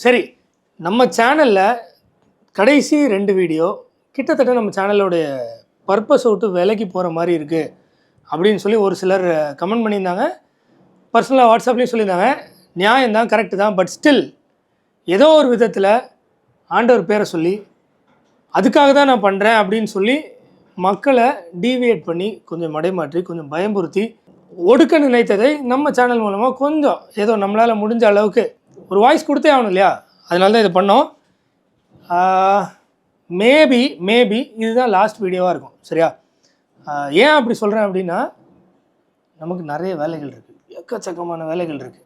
சரி நம்ம சேனலில் கடைசி ரெண்டு வீடியோ கிட்டத்தட்ட நம்ம சேனலோடைய பர்பஸ் விட்டு விலைக்கு போகிற மாதிரி இருக்குது அப்படின்னு சொல்லி ஒரு சிலர் கமெண்ட் பண்ணியிருந்தாங்க. பர்சனலாக வாட்ஸ்அப்லேயும் சொல்லியிருந்தாங்க. நியாயம் தான் கரெக்டு தான் பட் ஸ்டில் ஏதோ ஒரு விதத்தில் ஆண்டவர் பேரை சொல்லி அதுக்காக தான் நான் பண்ணுறேன் அப்படின்னு சொல்லி மக்களை டீவியேட் பண்ணி கொஞ்சம் மடைமாற்றி கொஞ்சம் பயமுறுத்தி ஒடுக்க நினைத்ததை நம்ம சேனல் மூலமாக கொஞ்சம் ஏதோ நம்மளால் முடிஞ்ச அளவுக்கு ஒரு வாய்ஸ் கொடுத்தே ஆகணும் இல்லையா? அதனால தான் இதை பண்ணோம். மேபி மேபி இதுதான் லாஸ்ட் வீடியோவாக இருக்கும். சரியா? ஏன் அப்படி சொல்கிறேன் அப்படின்னா நமக்கு நிறைய வேலைகள் இருக்குது எக்கச்சக்கமான வேலைகள் இருக்குது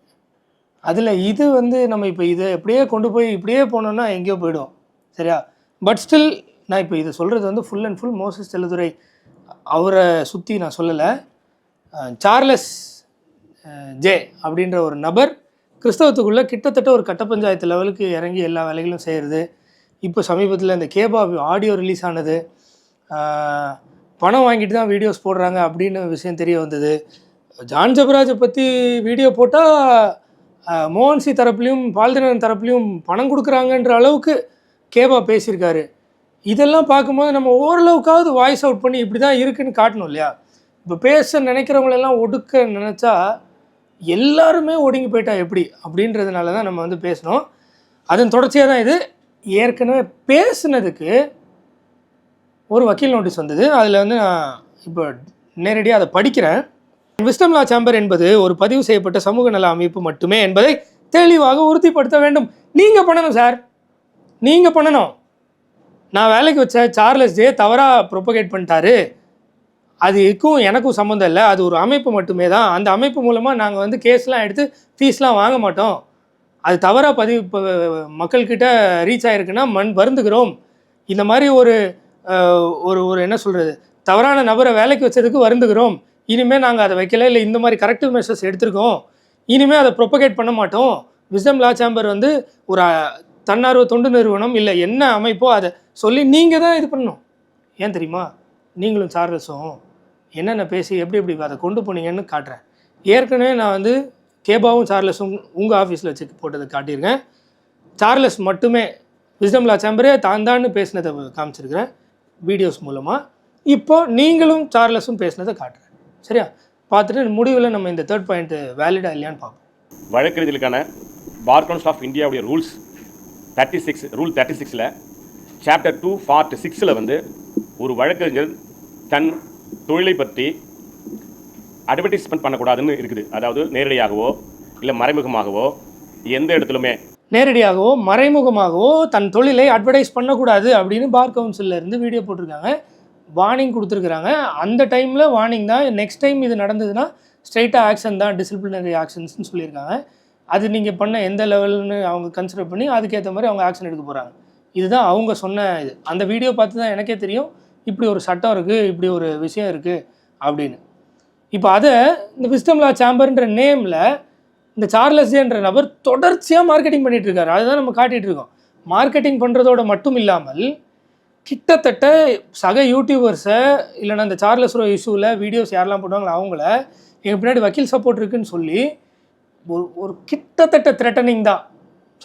அதில் இது வந்து நம்ம இப்போ இதை எப்படியே கொண்டு போய் இப்படியே போனோம்னா எங்கேயோ போயிடுவோம். சரியா? பட் ஸ்டில் நான் இப்போ இதை சொல்கிறது வந்து full and full Moses Selladurai அவரை சுற்றி நான் சொல்லலை. சார்லஸ் ஜே அப்படின்ற ஒரு நபர் கிறிஸ்தவத்துக்குள்ளே கிட்டத்தட்ட ஒரு கட்ட பஞ்சாயத்து லெவலுக்கு இறங்கி எல்லா வேலைகளும் செய்கிறது இப்போ சமீபத்தில் இந்த கேபா ஆடியோ ரிலீஸ் ஆனது பணம் வாங்கிட்டு தான் வீடியோஸ் போடுறாங்க அப்படின்னு விஷயம் தெரிய வந்தது. ஜான் ஜபராஜை பற்றி வீடியோ போட்டால் மோகன்சி தரப்புலையும் பால்தினன் தரப்புலையும் பணம் கொடுக்குறாங்கன்ற அளவுக்கு கேபா பேசியிருக்காரு. இதெல்லாம் பார்க்கும்போது நம்ம ஓரளவுக்காவது வாய்ஸ் அவுட் பண்ணி இப்படி தான் இருக்குன்னு காட்டணும் இல்லையா? இப்போ பேச நினைக்கிறவங்களெல்லாம் ஒடுக்க நினச்சா எல்லாருமே ஒடுங்கி போயிட்டா எப்படி? அப்படின்றதுனால தான் நம்ம வந்து பேசணும் அதன் தொடர்ச்சியாக தான் இது. ஏற்கனவே பேசுனதுக்கு ஒரு வக்கீல் நோட்டீஸ் வந்தது. அதில் வந்து நான் இப்போ நேரடியாக அதை படிக்கிறேன். விஸ்டம் லா சேம்பர் என்பது ஒரு பதிவு செய்யப்பட்ட சமூக நல அமைப்பு மட்டுமே என்பதை தெளிவாக உறுதிப்படுத்த வேண்டும். நீங்கள் பண்ணணும் சார். நீங்கள் பண்ணணும். நான் வேலைக்கு வச்ச சார்லஸ் ஜே தவறாக ப்ரொபகேட் பண்ணிட்டாரு. அதுக்கும் எனக்கும் சம்மந்தம் இல்லை. அது ஒரு அமைப்பு மட்டுமே தான். அந்த அமைப்பு மூலமாக நாங்கள் வந்து கேஸ்லாம் எடுத்து ஃபீஸ்லாம் வாங்க மாட்டோம். அது தவறாக பதிவு மக்கள்கிட்ட ரீச் ஆகிருக்குன்னா மண் வருந்துகிறோம். இந்த மாதிரி ஒரு ஒரு ஒரு என்ன சொல்கிறது தவறான நபரை வேலைக்கு வச்சதுக்கு வருந்துகிறோம். இனிமேல் நாங்கள் அதை வைக்கல. இல்லை இந்த மாதிரி கரெக்டிவ் மெஷர்ஸ் எடுத்திருக்கோம். இனிமேல் அதை ப்ரொபகேட் பண்ண மாட்டோம். விஸ்டம் லா சேம்பர் வந்து ஒரு தன்னார்வ தொண்டு நிறுவனம். இல்லை என்ன அமைப்போ அதை சொல்லி நீங்கள் தான் இது பண்ணணும். ஏன் தெரியுமா? நீங்களும் சார்லஸும். என்னென்ன பேசி எப்படி எப்படி அதை கொண்டு போனீங்கன்னு காட்டுறேன். ஏற்கனவே நான் வந்து கேபாவும் சார்லஸும் உங்கள் ஆஃபீஸில் வச்சு போட்டதை காட்டியிருக்கேன். சார்லஸ் மட்டுமே விஸ்டம் லா சேம்பரே தான் பேசினதை காமிச்சிருக்கிறேன் வீடியோஸ் மூலமாக இப்போ நீங்களும் சார்லஸும் பேசினதை காட்டுறேன். சரியா? பார்த்துட்டு முடிவில் நம்ம இந்த தேர்ட் பாயிண்ட் வேலிடா இல்லையான்னு பார்ப்போம். வழக்கறிஞர்களுக்கான பார் கவுன்சில் ஆஃப் இந்தியாவுடைய rules thirty six rule thirty சிக்ஸில் சாப்டர் டூ ஃபார்ட்டி சிக்ஸில் வந்து ஒரு வழக்கறிஞர் தன் தொழிலை பற்றி அட்வர்டைஸ்மெண்ட் பண்ணக்கூடாதுன்னு இருக்குது. அதாவது நேரடியாகவோ இல்லை மறைமுகமாகவோ எந்த இடத்துலுமே. நேரடியாகவோ மறைமுகமாகவோ தன் தொழிலை அட்வர்டைஸ் பண்ணக்கூடாது அப்படின்னு பார் கவுன்சிலில் இருந்து வீடியோ போட்டிருக்காங்க. வார்னிங் கொடுத்துருக்குறாங்க. அந்த டைமில் வார்னிங் தான். நெக்ஸ்ட் டைம் இது நடந்ததுன்னா ஸ்ட்ரைட்டாக ஆக்ஷன் தான் டிசிப்ளினரி ஆக்ஷன்ஸ்னு சொல்லியிருக்காங்க. அது நீங்கள் பண்ண எந்த லெவல்னு அவங்க கன்சிடர் பண்ணி அதுக்கேற்ற மாதிரி அவங்க ஆக்ஷன் எடுக்க போகிறாங்க இதுதான் அவங்க சொன்ன இது. அந்த வீடியோ பார்த்து தான் எனக்கே தெரியும். இப்படி ஒரு சட்டம் இருக்குது இப்படி ஒரு விஷயம் இருக்குது அப்படின்னு. இப்போ அதை இந்த விஸ்டம் லா சாம்பர்ன்ற நேமில் இந்த சார்லஸ்ன்ற நபர் தொடர்ச்சியாக மார்க்கெட்டிங் பண்ணிகிட்டு இருக்காரு. அதுதான் நம்ம காட்டிகிட்டு இருக்கோம். மார்க்கெட்டிங் பண்ணுறதோட மட்டும் இல்லாமல் கிட்டத்தட்ட சக யூடியூபர்ஸை இல்லைனா அந்த சார்லஸ் ரோ இஷ்யூவில் வீடியோஸ் யாரெல்லாம் போடுவாங்களோ அவங்கள எங்கள் பின்னாடி வக்கீல் சப்போர்ட் இருக்குன்னு சொல்லி ஒரு ஒரு கிட்டத்தட்ட த்ரெட்டனிங் தான்.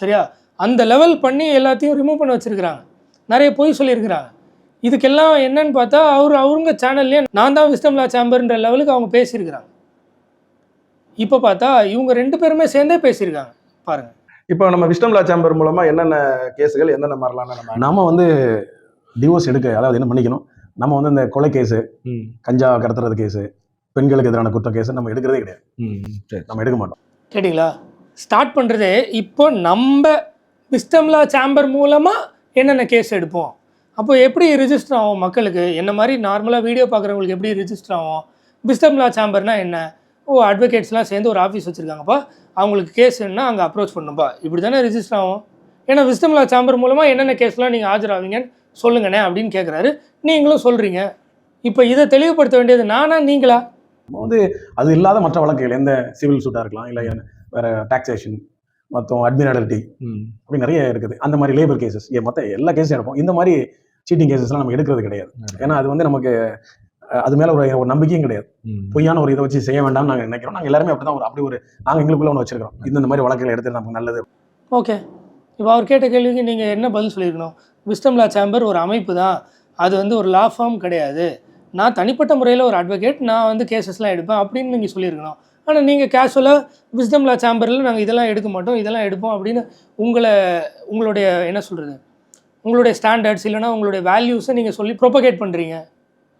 சரியா? அந்த லெவல் பண்ணி எல்லாத்தையும் ரிமூவ் பண்ண வச்சுருக்கிறாங்க. நிறைய பொய் சொல்லியிருக்கிறாங்க. இதுக்கெல்லாம் என்னன்னு பார்த்தா அவர் அவங்க சேனல்லே நான் தான் விஸ்டம் லா சேம்பர்ன்ற லெவலுக்கு அவங்க பேசியிருக்கிறாங்க. இப்போ பார்த்தா இவங்க ரெண்டு பேருமே சேர்ந்தே பேசியிருக்காங்க. பாருங்க. இப்போ நம்ம விஸ்டம் லா சேம்பர் மூலமா என்னென்ன கேஸுகள் என்னென்ன மாதிரிலாம் நம்ம நாம வந்து டிவோர்ஸ் எடுக்க அதாவது என்ன பண்ணிக்கணும்? நம்ம வந்து இந்த கொலை கேஸு ம், கஞ்சா கடத்துறது கேஸு பெண்களுக்கு எதிரான குற்ற கேஸு நம்ம எடுக்கிறதே கிடையாது. ம், சரி நம்ம எடுக்க மாட்டோம். கேட்டிங்களா? ஸ்டார்ட் பண்ணுறதே இப்போ நம்ம விஸ்டம்லா சேம்பர் மூலமாக என்னென்ன கேஸ் எடுப்போம்? அப்போ எப்படி ரிஜிஸ்டர் ஆகும் மக்களுக்கு? என்ன மாதிரி நார்மலாக வீடியோ பார்க்குறவங்களுக்கு எப்படி ரிஜிஸ்டர் ஆகும்? விஸ்டம்லா சேம்பர்னா என்ன? ஓ அட்வொகேட்ஸ்லாம் சேர்ந்து ஒரு ஆஃபீஸ் வச்சுருக்காங்கப்பா அவங்களுக்கு கேஸ் என்ன அங்கே அப்ரோச் பண்ணுப்பா இப்படி தானே ரிஜிஸ்டர் ஆகும்? ஏன்னா விஸ்டம்லா சேம்பர் மூலமாக என்னென்ன கேஸ்லாம் நீங்கள் ஆஜராவீங்கன்னு சொல்லுங்கண்ணே அப்படின்னு கேட்குறாரு நீங்களும் சொல்கிறீங்க இப்போ இதை தெளிவுபடுத்த வேண்டியது நானா நீங்களா? நம்ம வந்து அது இல்லாத மற்ற வழக்குகள் எந்த சிவில் சூட்டாக இருக்கலாம் இல்லை வேற டாக்ஸேஷன் மொத்தம் அட்மினாலிட்டி ம், அப்படி நிறைய இருக்குது. அந்த மாதிரி லேபர் கேசஸ் மொத்த எல்லா கேஸும் எடுப்போம். இந்த மாதிரி சீட்டிங் கேசஸ்லாம் நம்ம எடுக்கிறது கிடையாது. ஏன்னா அது வந்து நமக்கு அது மேலே ஒரு ஒரு நம்பிக்கையும் கிடையாது. பொய்யான ஒரு இதை வச்சு செய்ய வேண்டாம்னு நாங்கள் நினைக்கிறோம். நாங்கள் எல்லாருமே அப்படி தான் ஒரு அப்படி ஒரு நாங்கள் எங்களுக்குள்ள ஒன்று வச்சிருக்கோம் இந்த இந்த மாதிரி வழக்குகள் எடுத்து நமக்கு நல்லது. ஓகே. இப்போ அவர் கேட்ட கேள்விக்கு நீங்கள் என்ன பதில் சொல்லியிருக்கணும்? விஸ்டம் லா சேம்பர் ஒரு அமைப்பு தான். அது வந்து ஒரு லா ஃபார்ம் கிடையாது. நான் தனிப்பட்ட முறையில் ஒரு அட்வொகேட் நான் வந்து கேசஸ்லாம் எடுப்பேன் அப்படின்னு நீங்கள் சொல்லியிருக்கணும். ஆனால் நீங்கள் கேஷுவலாக விஸ்டம் லா சேம்பரில் நாங்கள் இதெல்லாம் எடுக்க மாட்டோம் இதெல்லாம் எடுப்போம் அப்படின்னு உங்களை உங்களுடைய என்ன சொல்கிறது உங்களுடைய ஸ்டாண்டர்ட்ஸ் இல்லைன்னா உங்களுடைய வேல்யூஸை நீங்கள் சொல்லி ப்ரொபகேட் பண்ணுறீங்க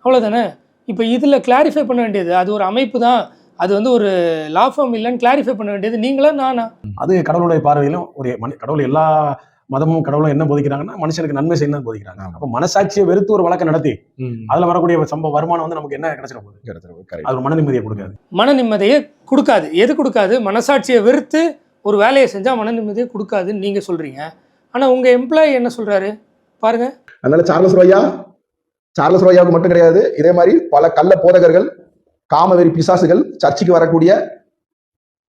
அவ்வளோதானே இப்போ இதில் கிளாரிஃபை பண்ண வேண்டியது அது ஒரு அமைப்பு தான். அது வந்து ஒரு லா ஃபார்ம் இல்லைன்னு கிளாரிஃபை பண்ண வேண்டியது நீங்களா நானா? அது கடவுளுடைய பார்வையிலும் ஒரு மனி கடவுள் எல்லா மதமும் கடவுளும் என்ன போதிக்கிறாங்கன்னா மனுஷனுக்கு நன்மை செய்யணும் போதிக்கிறாங்க. அப்போ மனசாட்சியை வெறுத்து ஒரு வழக்கை நடத்தி அதுல வரக்கூடிய சம்பவ வருமானம் வந்து நமக்கு என்ன கிடைச்சிட போகுது? அது மன நிம்மதியை கொடுக்காது. மன நிம்மதியை கொடுக்காது. எது கொடுக்காது? மனசாட்சியை வெறுத்து ஒரு வேலையை செஞ்சால் மன நிம்மதியை கொடுக்காதுன்னு நீங்கள் சொல்கிறீங்க ஆனால் உங்கள் எம்ப்ளாயி என்ன சொல்கிறாரு பாருங்கள் அதனால சார்லஸ் ரோயா சார்லஸ் ரோயாவுக்கு மட்டும் கிடையாது இதே மாதிரி பல கள்ள போதகர்கள் காமவெறி பிசாசுகள் சர்ச்சுக்கு வரக்கூடிய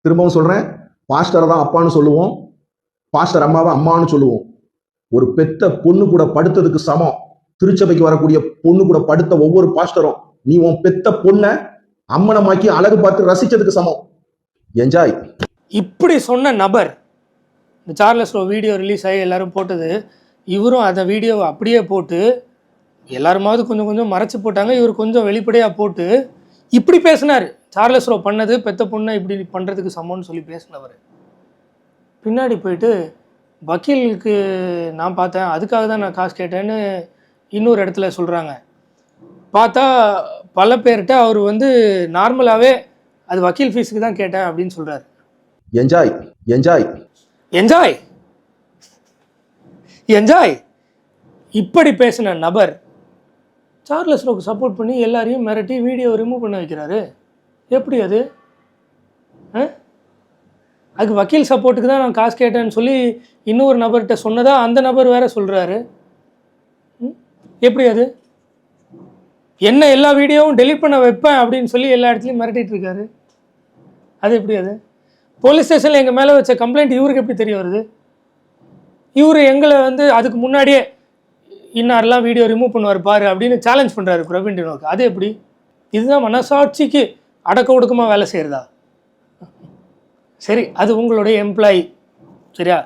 திரும்பவும் சொல்றேன் பாஸ்டரை தான் அப்பான்னு சொல்லுவோம் பாஸ்டர் அம்மாவை அம்மான்னு சொல்லுவோம். ஒரு பெத்த பொண்ணு கூட படுத்ததுக்கு சமம். திருச்சபைக்கு வரக்கூடிய பொண்ணு கூட படுத்த ஒவ்வொரு பாஸ்டரும் நீ உன் பெத்த பொண்ணை அம்மனமாக்கி அழகு பார்த்து ரசிச்சதுக்கு சமம். என்ஜாய் இப்படி சொன்ன நபர் இந்த சார்லஸ் ரோ வீடியோ ரிலீஸ் ஆகி எல்லோரும் போட்டது இவரும் அந்த வீடியோவை அப்படியே போட்டு எல்லாருமாவது கொஞ்சம் கொஞ்சம் மறைச்சி போட்டாங்க. இவர் கொஞ்சம் வெளிப்படையாக போட்டு இப்படி பேசினார். சார்லஸ் ரோ பண்ணது பெத்த பொண்ணை இப்படி பண்ணுறதுக்கு சமம்னு சொல்லி பேசினவர். பின்னாடி போயிட்டு வக்கீலுக்கு நான் பார்த்தேன் அதுக்காக தான் நான் காசு கேட்டேன்னு இன்னொரு இடத்துல சொல்கிறாங்க பார்த்தா பல பேர்கிட்ட அவர் வந்து நார்மலாகவே அது வக்கீல் ஃபீஸுக்கு தான் கேட்டேன் அப்படின்னு சொல்கிறார் என்ஜாய் என்ஜாய் என்ஜாய் என்ஜாய் இப்படி பேசின நபர் சார்லஸ் ரோக்கு சப்போர்ட் பண்ணி எல்லாரையும் மிரட்டி வீடியோ ரிமூவ் பண்ண வைக்கிறாரு. எப்படி அது? ஆ? அதுக்கு வக்கீல் சப்போர்ட்டுக்கு தான் நான் காசு கேட்டேன்னு சொல்லி இன்னொரு நபர்கிட்ட சொன்னதாக அந்த நபர் வேற சொல்கிறாரு எப்படி அது? என்ன எல்லா வீடியோவும் டெலீட் பண்ண வைப்பேன் அப்படின்னு சொல்லி எல்லா இடத்துலையும் மிரட்டிகிட்டு இருக்காரு. அது எப்படி அது? போலீஸ் ஸ்டேஷனில் எங்கள் மேலே வச்ச கம்ப்ளைண்ட் இவருக்கு எப்படி தெரிய வருது? இவர் எங்களை வந்து அதுக்கு முன்னாடியே இன்னாரெல்லாம் வீடியோ ரிமூவ் பண்ணுவார் பாரு அப்படின்னு சேலஞ்ச் பண்ணுறாரு பிரவீன் டினோக்கு. அது எப்படி? இதுதான் மனசாட்சிக்கு அடக்க ஒடுக்கமாக வேலை செய்கிறதா சரி அது உங்களுடைய எம்ப்ளாயி சரியா?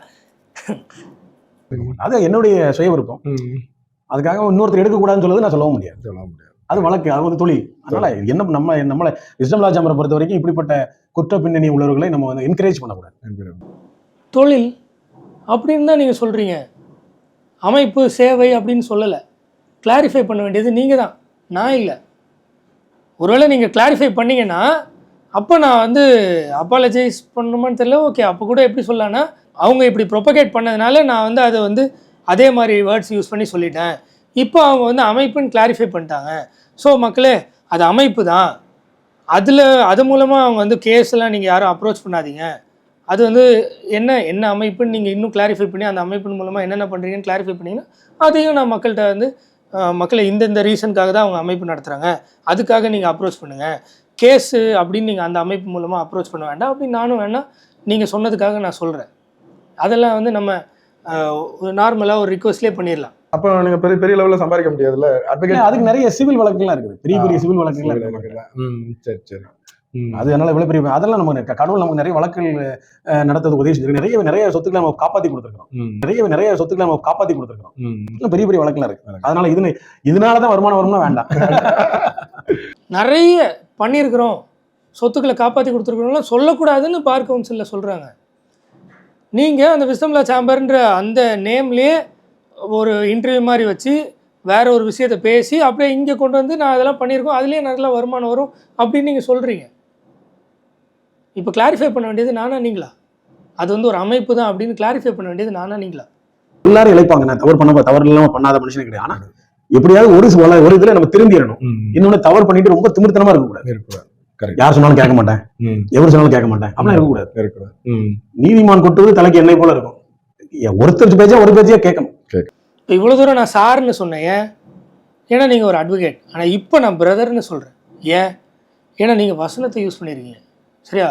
அது என்னுடைய சுய விருப்பம் அதுக்காக இன்னொருத்தர் எடுக்கக்கூடாதுன்னு சொல்லுறது நான் சொல்லவும் முடியாது. அது வழக்கு அது வந்து தொழில். அதனால என்ன நம்ம நம்மளை விஸ்டம் லா சாம்பரை பொறுத்த வரைக்கும் இப்படிப்பட்ட குற்ற பின்னணி உள்ளவர்களை நம்ம வந்து என்கரேஜ் பண்ணக்கூடாது. தொழில் அப்படின்னு தான் நீங்கள் சொல்கிறீங்க அமைப்பு சேவை அப்படின்னு சொல்லலை. கிளாரிஃபை பண்ண வேண்டியது நீங்கள் தான். நான் இல்லை. ஒருவேளை நீங்கள் கிளாரிஃபை பண்ணீங்கன்னா அப்போ நான் வந்து அப்பாலஜைஸ் பண்ணணுமான்னு தெரியல. ஓகே அப்போ கூட எப்படி சொல்லலாம்னா அவங்க இப்படி ப்ரொபகேட் பண்ணதுனால நான் வந்து அதை வந்து அதே மாதிரி வேர்ட்ஸ் யூஸ் பண்ணி சொல்லிட்டேன். இப்போ அவங்க வந்து அமைப்புன்னு கிளாரிஃபை பண்ணிட்டாங்க. ஸோ மக்களே அது அமைப்பு தான் அதில் அது மூலமாக அவங்க வந்து கேஸ்லாம் நீங்கள் யாரும் அப்ரோச் பண்ணாதீங்க. அது வந்து என்ன என்ன அமைப்புன்னு நீங்கள் இன்னும் கிளாரிஃபை பண்ணி அந்த அமைப்பின் மூலமாக என்னென்ன பண்ணுறீங்கன்னு கிளாரிஃபை பண்ணிங்கன்னா அதையும் நான் மக்கள்கிட்ட வந்து மக்களை இந்தந்த ரீசனுக்காக தான் அவங்க அமைப்பு நடத்துகிறாங்க அதுக்காக நீங்கள் அப்ரோச் பண்ணுங்கள் கேஸு அப்படின்னு நீங்கள் அந்த அமைப்பு மூலமாக அப்ரோச் பண்ண வேண்டாம். அப்படின்னு நானும் வேணால் நீங்கள் சொன்னதுக்காக நான் சொல்கிறேன் அதெல்லாம் வந்து நம்ம நார்மலாக ஒரு ரிக்வஸ்ட்லேயே பண்ணிடலாம் அப்போ நீங்க பெரிய பெரிய லெவல்ல சம்பாதிக்க முடியாதுல்ல? அட்வொகேட் அதுக்கு நிறைய சிவில் வழக்குகள்லாம் இருக்குது. பெரிய பெரிய சிவில் வழக்குகள் இருக்குது. ம் சரி சரி. அது அதனால இவ்வளவு பெரிய அதெல்லாம் நம்ம கடவுள் நமக்கு நிறைய வழக்குகள் நடத்துறது உதவி செஞ்சிருக்கு நிறைய நிறைய சொத்துக்களை நம்ம காப்பாத்தி கொடுத்துருக்கோம். நிறைய நிறைய சொத்துக்களை நம்ம காப்பாத்தி கொடுத்துருக்கோம் பெரிய பெரிய வழக்குலாம் இருக்கு அதனால இது இதனாலதான் வருமானம் வரும்னா வேண்டாம். நிறைய பண்ணியிருக்கிறோம். சொத்துக்களை காப்பாற்றி கொடுத்துருக்குறோம்லாம் சொல்லக்கூடாதுன்னு பார் கவுன்சிலில் சொல்கிறாங்க நீங்கள் அந்த விஸ்டம்லா சாம்பர்ன்ற அந்த நேம்லேயே ஒரு இன்டர்வியூ மாதிரி வச்சு வேற ஒரு விஷயத்தை பேசி அப்படியே இங்கே கொண்டு வந்து நான் அதெல்லாம் பண்ணியிருக்கோம். அதுலேயே நல்ல வருமானம் வரும் அப்படின்னு நீங்கள் சொல்கிறீங்க இப்போ கிளாரிஃபை பண்ண வேண்டியது நானா நீங்களா? அது வந்து ஒரு அமைப்பு தான் அப்படின்னு கிளாரிஃபை பண்ண வேண்டியது நானா நீங்களா? எல்லாரும் இழைப்பாங்க. நான் தவறு பண்ண தவறு இல்லாம பண்ணாத மனுஷனே கிடையாது. ஆனா எப்படியாவது ஒரு சில- ஒரு இதுல நம்ம திரும்பிடணும். இன்னொன்னு தவறு பண்ணிட்டு ரொம்ப திமிர்த்தனமா இருக்கக்கூடாது. இருக்கக்கூடாது. யார் சொன்னாலும் கேட்க மாட்டேன். எவர் சொன்னாலும் கேட்க மாட்டேன். அப்படிலாம் இருக்கக்கூடாது. இருக்கக்கூடாது. நீதிமான் கொட்டுவது தலைக்கு எண்ணெய் போல இருக்கும். ஒருத்தர் பேச்சா ஒரு பேச்சையா கேட்கணும். இப்போ இவ்வளோ தூரம் நான் சார்னு சொன்னேன் ஏன்? ஏன்னா நீங்கள் ஒரு அட்வொகேட் ஆனால் இப்போ நான் பிரதர்னு சொல்கிறேன் ஏன்? ஏன்னா நீங்கள் வசனத்தை யூஸ் பண்ணியிருக்கீங்க சரியா?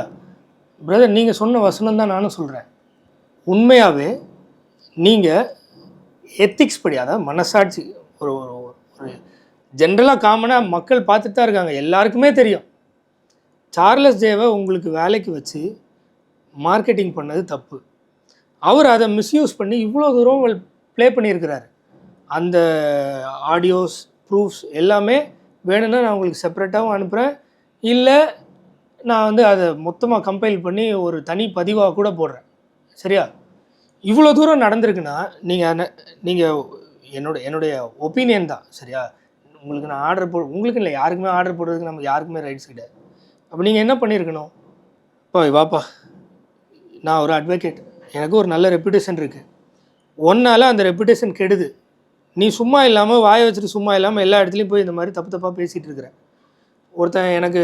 பிரதர் நீங்கள் சொன்ன வசனம் தான் நானும் சொல்கிறேன் உண்மையாகவே நீங்கள் எத்திக்ஸ் படி அதாவது மனசாட்சி ஒரு ஒரு ஒரு ஜென்ரலாக காமனாக மக்கள் பார்த்துட்டு தான் இருக்காங்க. எல்லாருக்குமே தெரியும். சார்லஸ் தேவை உங்களுக்கு வேலைக்கு வச்சு மார்க்கெட்டிங் பண்ணது தப்பு. அவர் அதை மிஸ்யூஸ் பண்ணி இவ்வளோ தூரம் ப்ளே பண்ணியிருக்கிறார். அந்த ஆடியோஸ் ப்ரூஃப்ஸ் எல்லாமே வேணும்னா நான் உங்களுக்கு செப்பரேட்டாகவும் அனுப்புகிறேன் இல்லை நான் வந்து அதை மொத்தமாக கம்பைல் பண்ணி ஒரு தனி பதிவாக கூட போடுறேன். சரியா? இவ்வளோ தூரம் நடந்திருக்குன்னா நீங்கள் நீங்கள் என்னோட என்னுடைய ஒப்பீனியன் தான். சரியா? உங்களுக்கு நான் ஆர்டர் போ உங்களுக்கு இல்லை யாருக்குமே ஆர்டர் போடுறதுக்கு நம்ம யாருக்குமே ரைட்ஸ் கிடையாது. அப்போ நீங்கள் என்ன பண்ணியிருக்கணும்? இப்போ வாப்பா நான் ஒரு அட்வொகேட் எனக்கு ஒரு நல்ல ரெப்யூட்டேஷன் இருக்குது ஒன்றால் அந்த ரெப்புடேஷன் கெடுது. நீ சும்மா இல்லாமல் வாயை வச்சுட்டு சும்மா இல்லாமல் எல்லா இடத்துலையும் போய் இந்த மாதிரி தப்பு தப்பாக பேசிகிட்டு இருக்கிற. ஒருத்தன் எனக்கு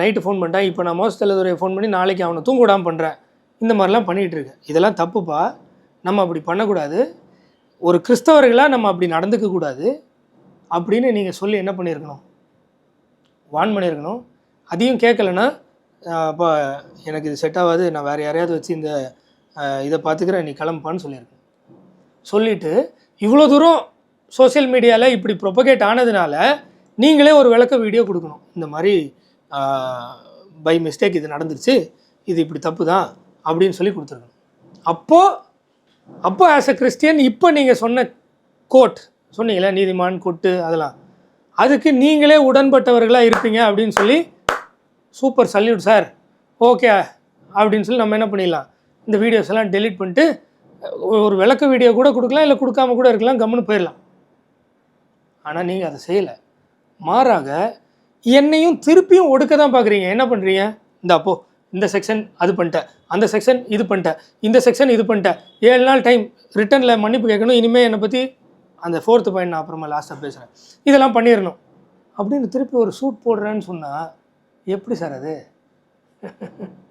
நைட்டு ஃபோன் பண்ணிட்டான். இப்போ நான் மோசத்தலைதுறையை ஃபோன் பண்ணி நாளைக்கு அவனை தூங்க விடாமல் பண்ணுறேன் இந்த மாதிரிலாம் பண்ணிகிட்டு இருக்கேன் இதெல்லாம் தப்புப்பா. நம்ம அப்படி பண்ணக்கூடாது. ஒரு கிறிஸ்தவர்களாக நம்ம அப்படி நடந்துக்க கூடாது. அப்படின்னு நீங்கள் சொல்லி என்ன பண்ணியிருக்கணும்? வான் பண்ணியிருக்கணும். அதையும் கேட்கலன்னா அப்போ எனக்கு இது செட் ஆகாது. நான் வேறு யாரையாவது வச்சு இந்த இதை பார்த்துக்கிறேன். நீ கிளம்புப்பான்னு சொல்லியிருக்கேன் சொல்லிவிட்டு இவ்வளோ தூரம் சோஷியல் மீடியாவில் இப்படி ப்ரொபகேட் ஆனதுனால நீங்களே ஒரு விளக்க வீடியோ கொடுக்கணும். இந்த மாதிரி பை மிஸ்டேக் இது நடந்துருச்சு இது இப்படி தப்பு தான் அப்படின்னு சொல்லி கொடுத்துருக்கணும். அப்போது அப்போ ஆஸ் அ கிறிஸ்டியன் இப்போ நீங்கள் சொன்ன கோட் சொன்னீங்களே நீதிமான் கொட்டு அதெல்லாம் அதுக்கு நீங்களே உடன்பட்டவர்களாக இருப்பீங்க அப்படின்னு சொல்லி சூப்பர் சல்யூட் சார் ஓகே அப்படின்னு சொல்லி நம்ம என்ன பண்ணிடலாம்? இந்த வீடியோஸ் எல்லாம் டெலீட் பண்ணிட்டு ஒரு விளக்க வீடியோ கூட கொடுக்கலாம் இல்லை கொடுக்காம கூட இருக்கலாம் கம்முன்னு போயிடலாம் ஆனால் நீங்கள் அதை செய்யலை. மாறாக என்னையும் திருப்பியும் ஒடுக்க தான் பார்க்குறீங்க என்ன பண்ணுறீங்க இந்த அப்போ இந்த செக்ஷன் அது பண்ணிட்டேன். அந்த செக்ஷன் இது பண்ணிட்டேன். இந்த செக்ஷன் இது பண்ணிட்டேன். ஏழு நாள் டைம் ரிட்டனில் மன்னிப்பு கேட்கணும். இனிமேல் என்னை பற்றி அந்த ஃபோர்த்து பாயிண்ட் நான் அப்புறமா லாஸ்ட்டாக பேசுகிறேன் இதெல்லாம் பண்ணிடணும் அப்படின்னு திருப்பி ஒரு சூட் போடுறேன்னு சொன்னால் எப்படி சார் அது?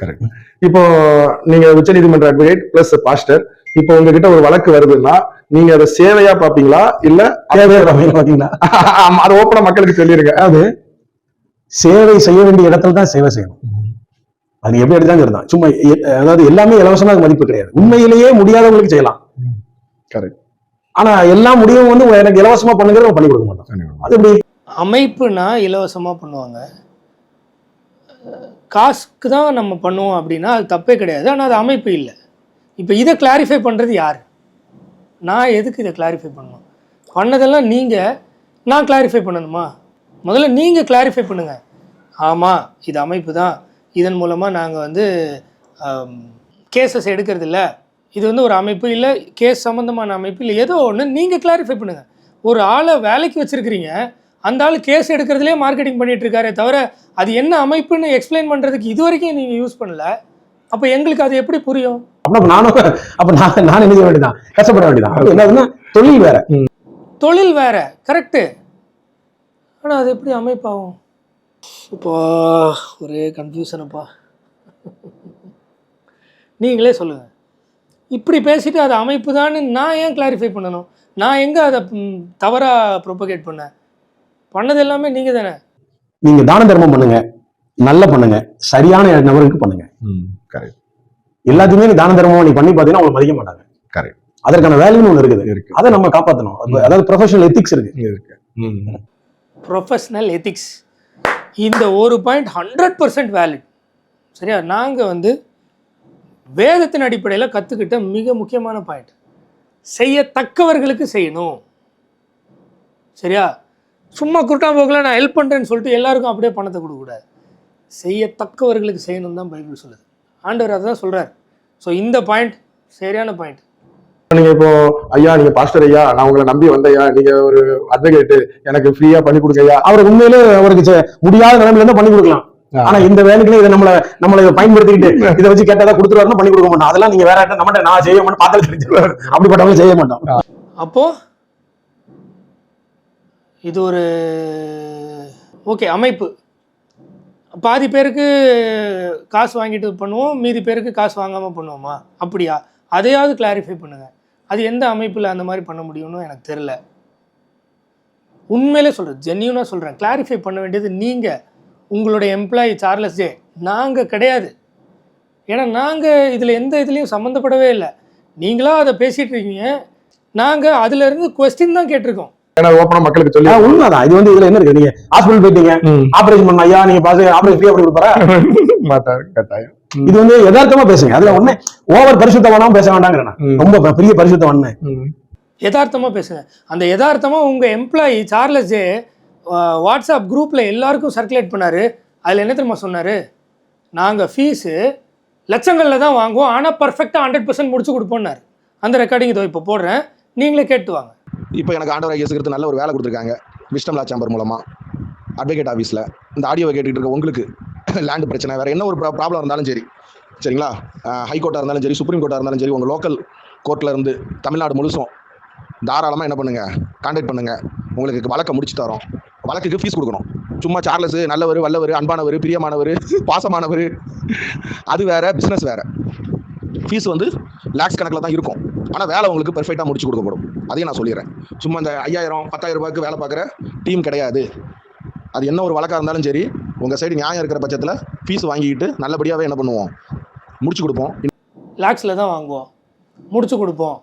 கரெக்ட் இப்போ நீங்க உச்சநீதிமன்ற அட்வொகேட் பிளஸ் பாஸ்டர் இப்போ உங்ககிட்ட ஒரு வழக்கு வருதுன்னா நீங்க அதை சேவையா பாப்பீங்களா இல்ல பாத்தீங்களா? பாத்தீங்களா ஆமா, அதை ஓப்பனா மக்களுக்கு சொல்லிருங்க. அதாவது சேவை செய்ய வேண்டிய இடத்துல தான் சேவை செய்யணும். அது நீ எப்படி எடுத்தாலும் சரிதான் சும்மா எ- அதாவது எல்லாமே இலவசமா அது மதிப்பு கிடையாது. உண்மையிலேயே முடியாதவங்களுக்கு செய்யலாம். கரெக்ட் ஆனா எல்லாம் முடியும் வந்து எனக்கு இலவசமா பண்ணுங்கிறத பண்ணி கொடுக்க மாட்டோம். அது எப்படி? அமைப்புனா இலவசமாக பண்ணுவாங்க. காசுக்கு தான் நம்ம பண்ணுவோம் அப்படின்னா அது தப்பே கிடையாது. ஆனால் அது அமைப்பு இல்லை. இப்போ இதை கிளாரிஃபை பண்ணுறது யார்? நான் எதுக்கு இதை கிளாரிஃபை பண்ணணும்? பண்ணதெல்லாம் நீங்கள் நான் கிளாரிஃபை பண்ணணுமா? முதல்ல நீங்கள் கிளாரிஃபை பண்ணுங்கள் ஆமாம் இது அமைப்பு தான். இதன் மூலமாக நாங்கள் வந்து கேசஸ் எடுக்கிறது இல்லை. இது வந்து ஒரு அமைப்பு இல்லை கேஸ் சம்மந்தமான அமைப்பு இல்லை. ஏதோ ஒன்று நீங்கள் கிளாரிஃபை பண்ணுங்கள் ஒரு ஆளை வேலைக்கு வச்சுருக்கிறீங்க அந்த ஆள் கேஸ் எடுக்கிறதுலே மார்க்கெட்டிங் பண்ணிட்டு இருக்காரே தவிர அது என்ன அமைப்புன்னு எக்ஸ்பிளைன் பண்ணுறதுக்கு இது வரைக்கும் நீங்கள் யூஸ் பண்ணல. அப்போ எங்களுக்கு அது எப்படி புரியும்? அப்ப நானும் அப்ப நான் நான் என்ன செய்ய வேண்டியதான் கஷ்டப்பட வேண்டியதான் அது என்னதுன்னா தொழில் வேற. தொழில் வேற கரெக்டு ஆனால் அது எப்படி அமைப்பாகும்? இப்போ ஒரே கன்ஃபியூஷனப்பா நீங்களே சொல்லுங்கள் இப்படி பேசிட்டு அது அமைப்பு தான் நான் ஏன் கிளாரிஃபை பண்ணணும்? நான் எங்கே அதை தவறாக ப்ரொபகேட் பண்ணேன்? பண்ணது எல்லாமே நீங்கள் தானே? நீங்க தான தர்மம் பண்ணுங்க. நல்ல பண்ணுங்க. சரியான நபருக்கு பண்ணுங்க. கரெக்ட் எல்லாத்தையுமே நீ தான தர்மம் நீ பண்ணி பார்த்தீங்கன்னா அவங்க மதிக்க மாட்டாங்க. கரெக்ட் அதற்கான வேல்யூன்னு ஒன்று இருக்குது. இருக்கு. அதை நம்ம காப்பாற்றணும் அது- அதாவது ப்ரொஃபஷனல் எத்திக்ஸ் இருக்கு. இருக்கு. ம். ப்ரொஃபஷ்னல் எத்திக்ஸ் இந்த ஒரு பாயிண்ட் ஹண்ட்ரட் பர்சன்ட் வேலிட் சரியா? நாங்கள் வந்து வேதத்தின் அடிப்படையில் கற்றுக்கிட்ட மிக முக்கியமான பாயிண்ட் செய்யத்தக்கவர்களுக்கு செய்யணும். சரியா? சும்மா குருட்டாம்போக்கில் நான் ஹெல்ப் பண்ணுறேன்னு சொல்லிட்டு எல்லாருக்கும் அப்படியே பணத்தை கொடுக்கக்கூடாது. செய்யத்தக்கவர்களுக்கு செய்யணும் தான் பைபிள் சொல்லுது. ஆண்டவர் அதான் சொல்கிறார் ஸோ இந்த பாயிண்ட் சரியான பாயிண்ட் நீங்க இப்போ ஐயா நீங்க பாஸ்டர் ஐயா நான் உங்களை நம்பி வந்தையா நீங்க ஒரு அட்வொகேட் எனக்கு ஃப்ரீயா பண்ணி கொடுங்க ஐயா. அவர் உண்மையிலே அவருக்கு முடியாத நிலைமையில இருந்தா பண்ணி கொடுக்கலாம். ஆனா இந்த வேலைக்குள்ள இதை நம்மள நம்மள இதை பயன்படுத்திக்கிட்டு இதை வச்சு கேட்டதா கொடுத்துருவாருன்னா பண்ணி கொடுக்க மாட்டோம். அதெல்லாம் நீங்க வேற நம்மகிட்ட நான் செய்ய மாட்டேன் பார்த்தாலும் தெரிஞ்சிருவாரு. அப்படிப்பட்டவங்க செய்ய மாட்டோம். அப்போது இது ஒரு ஓகே அமைப்பு. பாதி பேருக்கு காசு வாங்கிட்டு பண்ணுவோம் மீதி பேருக்கு காசு வாங்காமல் பண்ணுவோமா? அப்படியா? அதையாவது கிளாரிஃபை பண்ணுங்கள் அது எந்த அமைப்பில் அந்த மாதிரி பண்ண முடியும்னு எனக்கு தெரில உண்மையிலே சொல்கிறேன் ஜென்யூனாக சொல்கிறேன் கிளாரிஃபை பண்ண வேண்டியது நீங்கள் உங்களுடைய எம்ப்ளாயி சார்லஸ் ஜே நாங்கள் கிடையாது. ஏன்னா நாங்கள் இதில் எந்த இதுலேயும் சம்மந்தப்படவே இல்லை. நீங்களாக அதை பேசிகிட்டு இருக்கீங்க. நாங்கள் அதிலிருந்து கொஸ்டின் தான் கேட்டிருக்கோம். ஏன்னா ஓப்பனா மக்களுக்கு சொல்லி உண்மைதான். இது வந்து இதுல என்ன இருக்கு? நீங்க ஹாஸ்பிட்டல் போயிட்டீங்க. ஆபரேஷன் பண்ண ஐயா நீங்க பாஸ் ஆபரேஷன் ஃப்ரீயா பண்ணி கொடுப்பாரா? மாட்டாரு கட்டாயம். இது வந்து யதார்த்தமா பேசுங்க. அதுல ஒண்ணு ஓவர் பரிசுத்தவனாவும் பேச வேண்டாங்கிறேன். ரொம்ப பெரிய பரிசுத்தவன். ம். யதார்த்தமாக பேசுங்க. அந்த யதார்த்தமாக உங்கள் எம்ப்ளாயி சார்லஸ் வாட்ஸ்அப் குரூப்பில் எல்லாருக்கும் சர்க்குலேட் பண்ணார். அதில் என்ன தெரியுமா சொன்னார்? நாங்கள் ஃபீஸு லட்சங்களில் தான் வாங்குவோம். ஆனால் பர்ஃபெக்டாக ஹண்ட்ரட் பர்சன்ட் முடிச்சு கொடுப்போம்னாரு. அந்த ரெக்கார்டிங் இதோ இப்போ போடுறேன். நீங்களே கேட்டு வாங்க. இப்போ எனக்கு ஆண்டவர் இயேசுகிறது நல்ல ஒரு வேலை கொடுத்துருக்காங்க. விஷ்டம் லா சேம்பர் மூலமாக அட்வொகேட் ஆஃபீஸில் இந்த ஆடியோவை கேட்டுக்கிட்டு இருக்க உங்களுக்கு லேண்டு பிரச்சனை வேறு என்ன ஒரு ப்ராப்ளம் இருந்தாலும் சரி. சரிங்களா? ஹைகோர்ட்டாக இருந்தாலும் சரி சுப்ரீம் கோர்ட்டாக இருந்தாலும் சரி உங்கள் லோக்கல் கோர்ட்டில் இருந்து தமிழ்நாடு முழுசும் தாராளமாக என்ன பண்ணுங்கள் கான்டாக்ட் பண்ணுங்கள் உங்களுக்கு வழக்கை முடிச்சு தரோம். வழக்குக்கு ஃபீஸ் கொடுக்கணும். சும்மா சார்லஸ் நல்லவர் வல்லவர் அன்பானவர் பிரியமானவர் பாசமானவர். அது வேறு பிஸ்னஸ் வேறு. ஃபீஸ் வந்து லேக்ஸ் கணக்கில் தான் இருக்கும். ஆனால் வேலை உங்களுக்கு பெர்ஃபெக்டாக முடிச்சு கொடுக்கப்படும். அதையும் நான் சொல்லிடுறேன். சும்மா இந்த ஐயாயிரம் பத்தாயிரம் ரூபாய்க்கு வேலை பார்க்குற டீம் கிடையாது. அது என்ன ஒரு வழக்காக இருந்தாலும் சரி உங்கள் சைடு நியாயம் இருக்கிற பட்சத்தில் ஃபீஸ் வாங்கிக்கிட்டு நல்லபடியாகவே என்ன பண்ணுவோம்? முடிச்சு கொடுப்போம். லேக்ஸில் தான் வாங்குவோம். முடிச்சு கொடுப்போம்.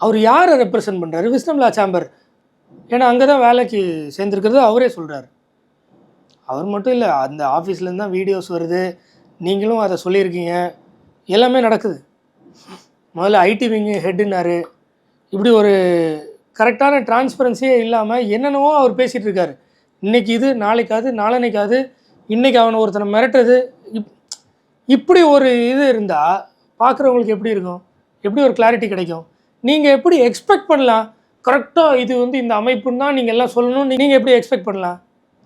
அவர் யாரை ரெப்ரசன்ட் பண்ணுறாரு விஸ்னம்லா சாம்பர் ஏன்னா அங்கே தான் வேலைக்கு சேர்ந்துருக்கிறது அவரே சொல்கிறாரு அவர் மட்டும் இல்லை அந்த ஆஃபீஸ்லேருந்து தான் வீடியோஸ் வருது. நீங்களும் அதை சொல்லியிருக்கீங்க. எல்லாமே நடக்குது. முதல்ல ஐடி விங்கு ஹெட்டுனாரு இப்படி ஒரு கரெக்டான டிரான்ஸ்பரன்சியே இல்லாமல் என்னென்னவோ அவர் பேசிகிட்டு இருக்காரு. இன்றைக்கி இது நாளைக்காது நாளனைக்காது இன்றைக்கி அவனை ஒருத்தனை மிரட்டுறது. இப் இப்படி ஒரு இது இருந்தால் பார்க்குறவங்களுக்கு எப்படி இருக்கும்? எப்படி ஒரு கிளாரிட்டி கிடைக்கும்? நீங்கள் எப்படி எக்ஸ்பெக்ட் பண்ணலாம்? கரெக்டாக இது வந்து இந்த அமைப்புன்னு தான் நீங்கள் எல்லாம் சொல்லணும் நீங்கள் எப்படி எக்ஸ்பெக்ட் பண்ணலாம்?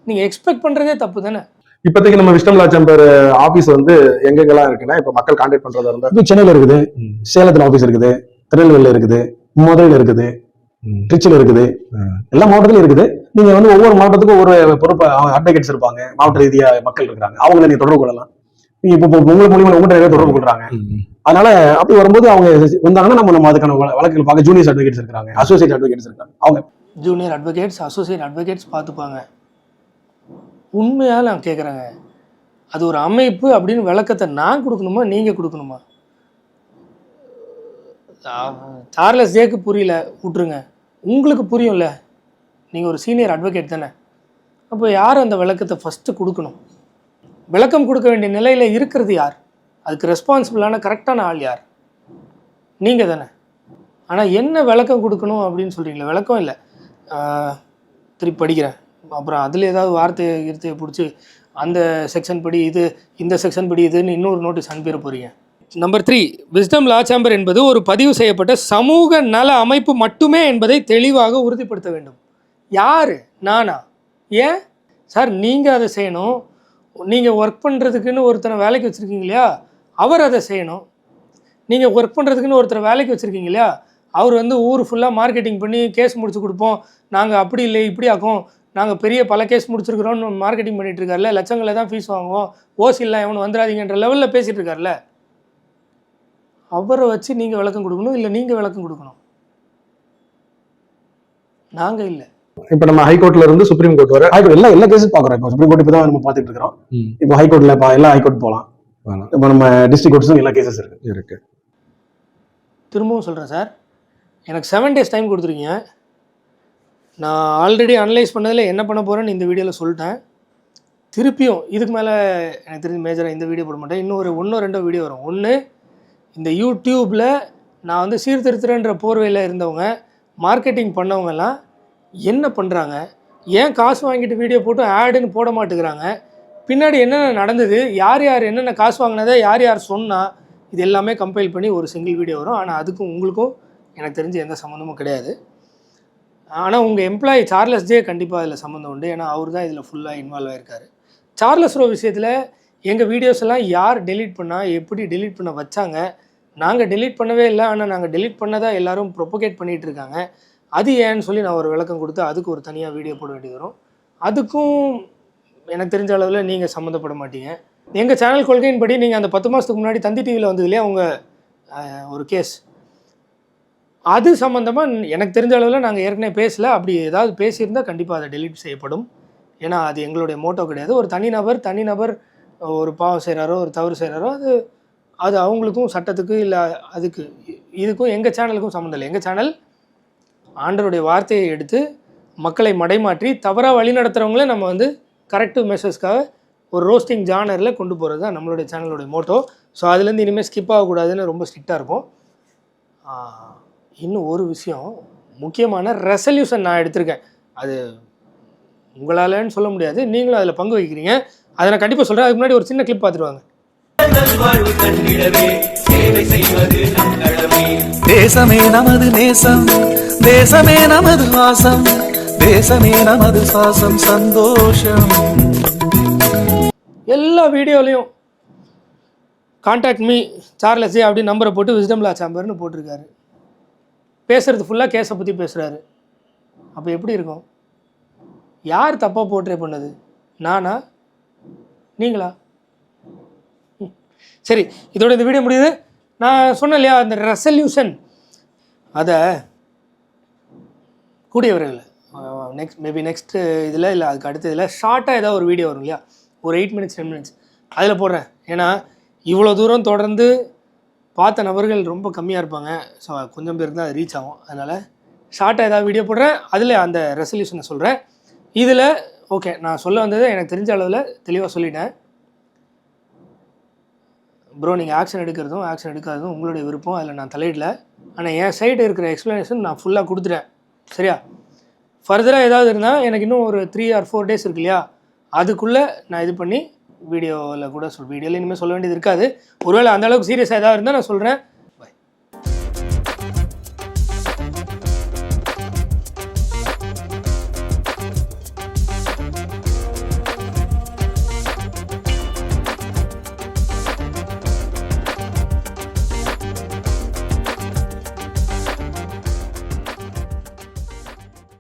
நீங்கள் எக்ஸ்பெக்ட் பண்ணுறதே தப்பு தானே? இப்போதைக்கு நம்ம விஷ்டம் லா சேம்பர் ஆபீஸ் வந்து எங்கெங்கெல்லாம் இருக்குன்னா இப்ப மக்கள் கான்டாக்ட் பண்றதா இருந்தா இது சென்னையில இருக்குது. சேலத்துல ஆபீஸ் இருக்குது. திருநெல்வேலியில் இருக்குது. மதுரையில் இருக்குது. திருச்சியில் இருக்குது. எல்லா மாவட்டத்திலும் இருக்குது. நீங்க வந்து ஒவ்வொரு மாவட்டத்துக்கும் ஒவ்வொரு பொறுப்பு அட்வொகேட்ஸ் இருப்பாங்க. மாவட்ட ரீதியா மக்கள் இருக்காங்க அவங்கள நீங்க தொடர்பு கொள்ளலாம். நீங்க இப்போ இப்போ உங்க மூலியமா உங்கள்கிட்ட நிறைய தொடர்பு கொள்றாங்க. அதனால அப்படி வரும்போது அவங்க வந்தாங்கன்னா நம்ம நம்ம அதுக்கான வழ- வழக்குகள் பார்க்க. ஜூனியர் அட்வொகேட்ஸ் இருக்காங்க. அசோசியேட் அட்வொகேட்ஸ் இருக்காங்க. அவங்க ஜூனியர் அட்வொகேட்ஸ் அசோசியேட் அட்வொகேட்ஸ் பார்த்துப்பாங்க. உண்மையாக நான் கேட்குறேங்க அது ஒரு அமைப்பு அப்படின்னு விளக்கத்தை நான் கொடுக்கணுமா நீங்கள் கொடுக்கணுமா? ஆ, சார்லஸ் ஜேக்கு புரியல விட்ருங்க உங்களுக்கு புரியும்ல? நீங்கள் ஒரு சீனியர் அட்வொகேட் தானே. அப்போ யார் அந்த விளக்கத்தை ஃபஸ்ட்டு கொடுக்கணும்? விளக்கம் கொடுக்க வேண்டிய நிலையில் இருக்கிறது யார்? அதுக்கு ரெஸ்பான்சிபிளான கரெக்டான ஆள் யார்? நீங்கள் தானே. ஆனால் என்ன விளக்கம் கொடுக்கணும் அப்படின்னு சொல்கிறீங்களே விளக்கம் இல்லை. திருப்பி படிக்கிறேன். அப்புறம் அதில் ஏதாவது வார்த்தையை கீர்த்தையை பிடிச்சி அந்த செக்ஷன் படி இது இந்த செக்ஷன் படி இதுன்னு இன்னொரு நோட்டீஸ் அனுப்பிட போகிறீங்க number three wisdom law chamber என்பது ஒரு பதிவு செய்யப்பட்ட சமூக நல அமைப்பு மட்டுமே என்பதை தெளிவாக உறுதிப்படுத்த வேண்டும். யார்? நானா? ஏன்? சார் நீங்கள் அதை செய்யணும். நீங்கள் ஒர்க் பண்ணுறதுக்குன்னு ஒருத்தனை வேலைக்கு வச்சுருக்கீங்க இல்லையா? அவர் அதை செய்யணும். நீங்கள் ஒர்க் பண்ணுறதுக்குன்னு ஒருத்தர் வேலைக்கு வச்சுருக்கீங்க இல்லையா? அவர் வந்து ஊர் ஃபுல்லாக மார்க்கெட்டிங் பண்ணி கேஸ் முடிச்சு கொடுப்போம். நாங்கள் அப்படி இல்லை இப்படி ஆக்கும். நாங்கள் பெரிய பல கேஸ் முடிச்சிருக்கிறோம்னு மார்க்கெட்டிங் பண்ணிட்டு இருக்காருல்ல லட்சங்களில் தான் ஃபீஸ் வாங்குவோம். ஓசிலாம் எவனும் வந்துடாதீங்கன்ற லெவலில் பேசிகிட்டு இருக்காருல்ல. அவரை வச்சு நீங்கள் விளக்கம் கொடுக்கணும் இல்லை நீங்கள் விளக்கம் கொடுக்கணும்? நாங்கள் இல்லை. இப்ப நம்ம ஹைகோர்ட்ல இருந்து சுப்ரீம் கோர்ட் வர ஹைகோர்ட் எல்லா எல்லா கேஸும் பாக்குறோம் இப்போ. சுப்ரீம் கோர்ட் இப்போ தான் நம்ம பார்த்துட்டு இருக்கிறோம். இப்போ ஹைகோர்ட்ல இப்போ எல்லா ஹைகோர்ட் போகலாம். இப்போ நம்ம டிஸ்ட்ரிக்ட் கோர்ட்ஸும் எல்லா கேசஸ் இருக்கு. இருக்கு. திரும்பவும் சொல்கிறேன் சார். எனக்கு செவன் டேஸ் டைம் கொடுத்துருக்கீங்க. நான் ஆல்ரெடி அனலைஸ் பண்ணதில் என்ன பண்ண போகிறேன்னு இந்த வீடியோவில் சொல்லிட்டேன். திருப்பியும் இதுக்கு மேலே எனக்கு தெரிஞ்சு மேஜராக இந்த வீடியோ போட மாட்டேன். இன்னும் ஒரு ஒன்றோ ரெண்டோ வீடியோ வரும். ஒன்று இந்த யூடியூப்பில் நான் வந்து சீர்திருத்துறேன்ற போர்வையில் இருந்தவங்க மார்க்கெட்டிங் பண்ணவங்கெல்லாம் என்ன பண்ணுறாங்க ஏன் காசு வாங்கிட்டு வீடியோ போட்டு ஆடுன்னு போட மாட்டேங்கிறாங்க? பின்னாடி என்னென்ன நடந்தது? யார் யார் என்னென்ன காசு வாங்கினதை யார் யார் சொன்னால் இது எல்லாமே கம்பைல் பண்ணி ஒரு சிங்கிள் வீடியோ வரும். ஆனால் அதுக்கும் உங்களுக்கும் எனக்கு தெரிஞ்சு எந்த சம்மந்தமும் கிடையாது. ஆனால் உங்கள் எம்ப்ளாயி சார்லஸ் ஜே கண்டிப்பாக அதில் சம்மந்தம் உண்டு. ஏன்னா அவர் தான் இதில் ஃபுல்லாக இன்வால்வ் ஆயிருக்காரு. சார்லஸ் ரோ விஷயத்தில் எங்கள் வீடியோஸ் எல்லாம் யார் டெலீட் பண்ணால் எப்படி டெலீட் பண்ண வச்சாங்க நாங்கள் டெலீட் பண்ணவே இல்லை. ஆனால் நாங்கள் டெலீட் பண்ணதாக எல்லோரும் ப்ரொபோகேட் பண்ணிகிட்டு இருக்காங்க. அது ஏன்னு சொல்லி நான் ஒரு விளக்கம் கொடுத்து அதுக்கு ஒரு தனியாக வீடியோ போட வேண்டியது வரும். அதுக்கும் எனக்கு தெரிஞ்ச அளவில் நீங்கள் சம்மந்தப்பட மாட்டீங்க. எங்கள் சேனல் கொள்கையின்படி நீங்கள் அந்த பத்து மாதத்துக்கு முன்னாடி தந்தி டிவியில் வந்ததுலேயே உங்கள் ஒரு கேஸ் அது சம்மந்தமாக எனக்கு தெரிஞ்ச அளவில் நாங்கள் ஏற்கனவே பேசலை. அப்படி ஏதாவது பேசியிருந்தால் கண்டிப்பாக அதை டெலிட் செய்யப்படும். ஏன்னா அது எங்களுடைய மோட்டோ கிடையாது. ஒரு தனிநபர் தனிநபர் ஒரு பாவம் செய்கிறாரோ ஒரு தவறு செய்கிறாரோ அது அது அவங்களுக்கும் சட்டத்துக்கு இல்லை அதுக்கு இதுக்கும் எங்கள் சேனலுக்கும் சம்மந்தம் இல்லை. எங்கள் சேனல் ஆண்டருடைய வார்த்தையை எடுத்து மக்களை மடைமாற்றி தவறாக வழி நடத்துகிறவங்கள நம்ம வந்து கரெக்டிவ் மெசேஜ்க்காக ஒரு ரோஸ்டிங் ஜானரில் கொண்டு போகிறது தான் நம்மளுடைய சேனலுடைய மோட்டோ ஸோ அதுலேருந்து இனிமேல் ஸ்கிப் ஆகக்கூடாதுன்னு ரொம்ப ஸ்ட்ரிக்டாக இருக்கும் இன்னும் ஒரு விஷயம் முக்கியமான ரெசல்யூஷன் நான் எடுத்திருக்கேன். அது உங்களாலன்னு சொல்ல முடியாது. நீங்களும் அதில் பங்கு வகிக்கிறீங்க. அதை நான் கண்டிப்பாக சொல்கிறேன் அதுக்கு முன்னாடி ஒரு சின்ன கிளிப் பார்த்துட்டு வாங்க. தேசமே நமது நேசம் தேசமே நமது வாசம் தேசமே நமது சுவாசம் சந்தோஷம். எல்லா வீடியோலையும் காண்டாக்ட் மீ சார்லஸ் அப்படின்னு நம்பரை போட்டு விஸ்டம் லா சாம்பர்னு போட்டிருக்காரு. பேசுறது ஃபுல்லாக கேஸை பற்றி பேசுகிறாரு அப்போ எப்படி இருக்கும்? யார் தப்பாக போர்ட்ரே பண்ணது? நானா? நீங்களா? ம். சரி இதோட இந்த வீடியோ முடியுது. நான் சொன்னேன் இல்லையா அந்த ரெசல்யூஷன் அதை கூடிய விரைவில். நெக்ஸ்ட் மேபி நெக்ஸ்ட்டு இதில் இல்லை அதுக்கு அடுத்த இதில் ஷார்ட்டாக ஏதாவது ஒரு வீடியோ வரும் இல்லையா? ஒரு எயிட் மினிட்ஸ் டென் மினிட்ஸ் அதில் போடுறேன். ஏன்னா இவ்வளோ தூரம் தொடர்ந்து பார்த்த நபர்கள் ரொம்ப கம்மியாக இருப்பாங்க. ஸோ கொஞ்சம் பேருக்கு தான் அது ரீச் ஆகும். அதனால் ஷார்ட்டாக ஏதாவது வீடியோ போடுறேன். அதில் அந்த ரெசல்யூஷனை சொல்கிறேன் இதில் ஓகே நான் சொல்ல வந்தது எனக்கு தெரிஞ்ச அளவில் தெளிவாக சொல்லிட்டேன். ப்ரோ நீங்கள் ஆக்ஷன் எடுக்கிறதும் ஆக்ஷன் எடுக்காததும் உங்களுடைய விருப்பம். அதில் நான் தலையிடல. ஆனால் என் சைடு இருக்கிற எக்ஸ்ப்ளனேஷன் நான் ஃபுல்லாக கொடுத்துட்டேன். சரியா? ஃபர்தராக ஏதாவது இருந்தால் எனக்கு இன்னும் ஒரு த்ரீ ஆர் ஃபோர் டேஸ் இருக்கு இல்லையா? அதுக்குள்ளே நான் இது பண்ணி வீடியோவில் கூட சொல் வீடியோவில் இனிமேல் சொல்ல வேண்டியது இருக்காது. ஒருவேளை அந்த அளவுக்கு சீரியஸாக ஏதாவது இருந்தால் நான் சொல்கிறேன்